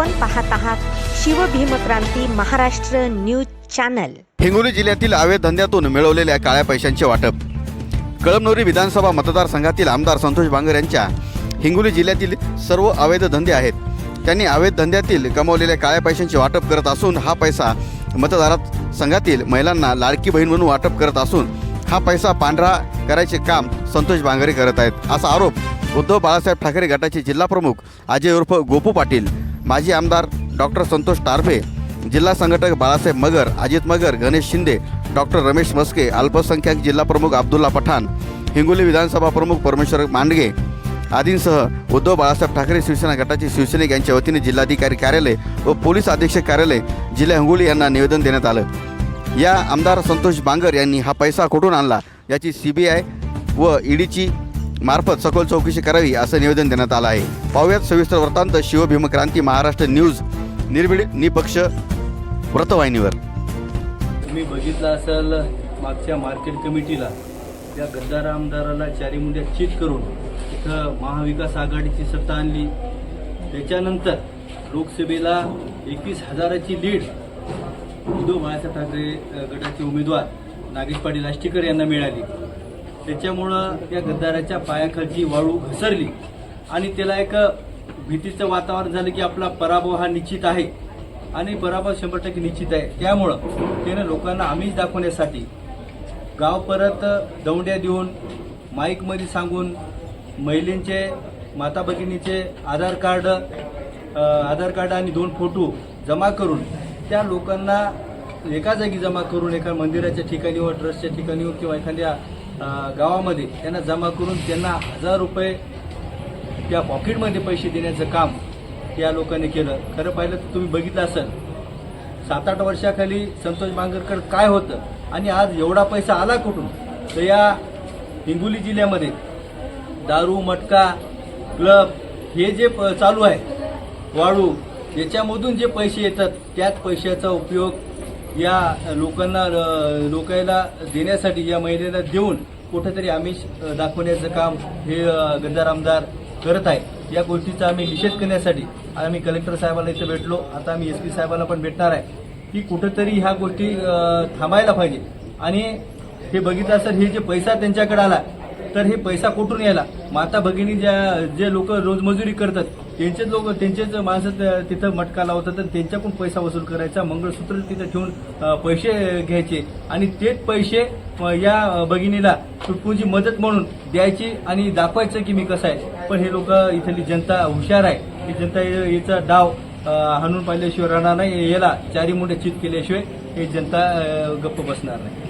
आपण पाहत आहात शिवभीमक्रांती महाराष्ट्र न्यूज चॅनल. हिंगोली जिल्ह्यातील अवैध धंद्यातून मिळवलेल्या काळ्या पैशांचे वाटप. कळमनुरी विधानसभा मतदारसंघातील आमदार संतोष बांगर यांच्या हिंगोली जिल्ह्यातील सर्व अवैध धंदे आहेत. त्यांनी अवैध धंद्यातील कमावलेल्या काळ्या पैशांचे वाटप करत असून हा पैसा मतदारात संघातील महिलांना लाडकी बहीण म्हणून वाटप करत असून हा पैसा पांढरा करायचे काम संतोष बांगरे करत आहेत. असा आरोप उद्धव बाळासाहेब ठाकरे गटाचे जिल्हा प्रमुख अजय उर्फ गोपू पाटील माजी आमदार डॉक्टर संतोष टारफे जिल्हा संघटक बाळासाहेब मगर अजित मगर गणेश शिंदे डॉक्टर रमेश मस्के अल्पसंख्याक जिल्हा प्रमुख अब्दुल्ला पठाण हिंगोली विधानसभा प्रमुख परमेश्वर मांडगे आदींसह उद्धव बाळासाहेब ठाकरे शिवसेना गटाचे शिवसैनिक यांच्या वतीने जिल्हाधिकारी कार्यालय व पोलीस अधीक्षक कार्यालय जिल्हा हिंगोली यांना निवेदन देण्यात आलं. या आमदार संतोष बांगर यांनी हा पैसा कुठून आणला? याची सी बी आय व ईडीची मार्फत सखोल चौकशी करावी असं निवेदन देण्यात आलं आहे. पाहुयात सविस्तर वृत्तांत शिवभीमक्रांती महाराष्ट्र न्यूज. निर्भीड निपक्ष व्रतवाहिनीवर. तुम्ही बघितलं असेल मागच्या मार्केट कमिटीला त्या गद्दार आमदाराला चारी मुंड्या चित करून इथं महाविकास आघाडीची सत्ता आणली. त्याच्यानंतर लोकसभेला एकवीस हजाराची लीड उद्धव बाळासाहेब ठाकरे गटाचे उमेदवार नागेश पाटील आष्टीकर यांना मिळाली. त्याच्यामुळं त्या गद्दाराच्या पायाखालची वाळू घसरली. आणि त्याला एक भीतीचं वातावरण झालं की आपला पराभव हा निश्चित आहे. आणि पराभव शंभर टक्के निश्चित आहे. त्यामुळं त्यानं लोकांना आम्हीच दाखवण्यासाठी गाव परत दौंड्या देऊन माईकमध्ये सांगून महिलेंचे माता भगिनीचे आधार कार्ड आधार कार्ड आणि दोन फोटो जमा करून त्या लोकांना एका जागी जमा करून एका मंदिराच्या ठिकाणी व ट्रस्टच्या ठिकाणी किंवा एखाद्या गावामध्ये त्यांना जमा करून त्यांना हजार रुपये त्या पॉकेटमध्ये पैसे देण्याचं काम त्या लोकांनी केलं. खरं पाहिलं तर तुम्ही बघितलं असाल सात आठ वर्षाखाली संतोष बांगरकर काय होतं आणि आज एवढा पैसा आला कुठून? तर या हिंगोली जिल्ह्यामध्ये दारू मटका क्लब हे जे प- चालू आहे वाळू याच्यामधून जे पैसे येतात त्याच पैशाचा उपयोग या लोकांना लोकायला देण्यासाठी या महिलेला देऊन कुठेतरी आमिष दाखवण्याचं काम हे गद्दार आमदार करत आहे या गोष्टीचा आम्ही निषेध करण्यासाठी आम्ही कलेक्टर साहेबांना इथं भेटलो. आता आम्ही एस पी साहेबाला पण भेटणार आहे. की कुठंतरी ह्या गोष्टी थांबायला पाहिजे. आणि हे बघितलं असेल हे जे पैसा त्यांच्याकडे आला तर हे पैसा कुठून यायला? माता भगिनी ज्या जे लोक रोजमजुरी करतात त्यांचेच लोक त्यांचेच माणसं तिथं मटका लावतात आणि त्यांच्याकडून पैसा वसूल करायचा मंगळसूत्र तिथं ठेवून पैसे घ्यायचे. आणि तेच पैसे या भगिनीला तुटपुंजी मदत म्हणून द्यायची आणि दाखवायचं की मी कसं आहे. पण हे लोक इथली जनता हुशार आहे. ही जनता याचा डाव हाणून पाहिल्याशिवाय राहणार नाही. याला चारी मुंडे चित केल्याशिवाय ही जनता गप्प बसणार नाही.